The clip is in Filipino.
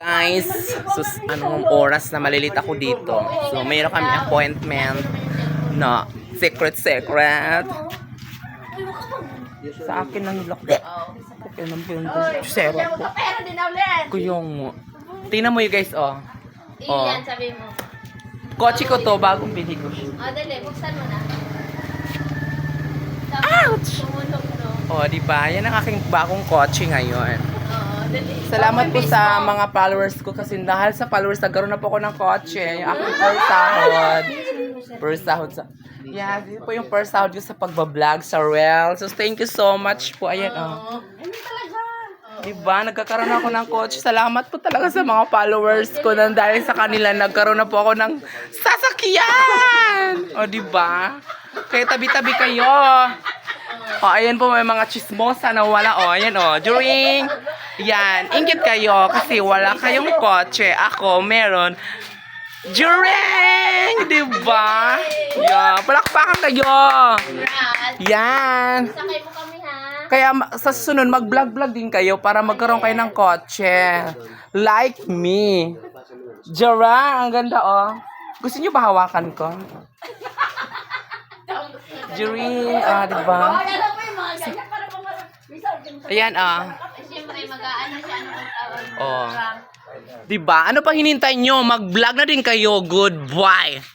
Guys, sus, anong oras na malilit ako dito. So, mayroon kami appointment na secret secret. Sa akin lang lock. Okay zero po. Pero din ulit. Kuyong mo. Tingnan mo yung guys, oh. Oh. Iyan, sabi mo. Kotse ko to, bagong bili ko siya. O, dali, buksan mo na. Ouch! Oh, di ba? Yan ang aking bagong kotse ngayon. Salamat po sa mga followers ko kasi dahil sa followers, nagkaroon na po ako ng kotse. Yung aking first sahod. First sahod sa... Yeah, dito po yung first sahod ko sa pagbablog sa Rel. So, thank you so much po. Ayan, oh. Diba? Nagkakaroon ako ng kotse. Salamat po talaga sa mga followers ko nang dahil sa kanila nagkaroon na po ako ng sasakyan. O, diba? Kaya tabi-tabi kayo. O, ayan po may mga chismosa na wala. O, ayan o. During, yan, ingit kayo kasi wala kayong kotse. Ako, meron. During! Diba? Yeah, palakpakan kayo. Yan. Sakay mo kami, ha? Kaya sa susunod, mag-vlog-vlog din kayo para magkaroon kayo ng kotse. Like me. Jara, ang ganda oh. Gusto niyo ba hawakan ko? Jury, ah, di ba? Ayan ah. Siyempre, mag-aano siya, ano mo. Oh. Di ba? Ano pa hinintay nyo? Mag-vlog na din kayo. Goodbye.